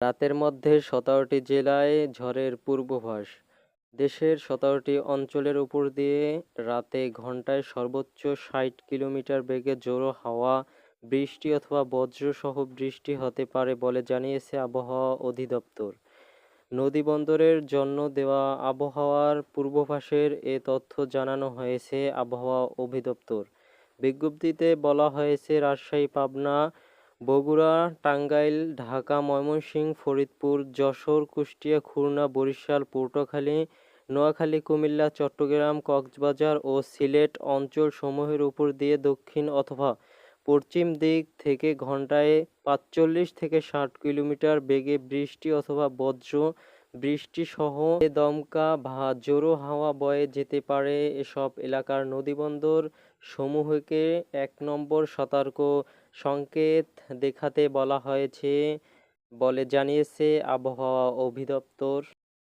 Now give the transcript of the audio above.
রাতের মধ্যে সতেরোটি জেলায় ঝড়ের পূর্বাভাস। দেশের সতেরোটি অঞ্চলের উপর দিয়ে রাতে ঘন্টায় সর্বোচ্চ ষাট কিলোমিটার বেগে জোরো হাওয়া, বৃষ্টি অথবা বজ্রসহ বৃষ্টি হতে পারে বলে জানিয়েছে আবহাওয়া অধিদপ্তর। নদীবন্দরের জন্য দেওয়া আবহাওয়ার পূর্বাভাসের এ তথ্য জানানো হয়েছে আবহাওয়া অধিদপ্তর। বিজ্ঞপ্তিতে বলা হয়েছে, রাজশাহী, পাবনা বগুড়া, টাঙ্গাইল, ঢাকা, ময়মনসিংহ, ফরিদপুর, যশোর, কুষ্টিয়া, খুলনা, বরিশাল পটুয়াখালী নোয়াখালী, কুমিল্লা, চট্টগ্রাম, কক্সবাজার ও সিলেট অঞ্চল সমূহের উপর দিয়ে দক্ষিণ অথবা পশ্চিম দিক থেকে ঘন্টায় পাঁচচল্লিশ থেকে ষাট কিলোমিটার বেগে বৃষ্টি অথবা বজ্র বৃষ্টিসহ দমকা বা জোরো হাওয়া বয়ে যেতে পারে এসব এলাকার নদীবন্দর সমূহকে এক নম্বর সতর্ক সংকেত দেখাতে বলা হয়েছে বলে জানিয়েছে আবহাওয়া অধিদপ্তর।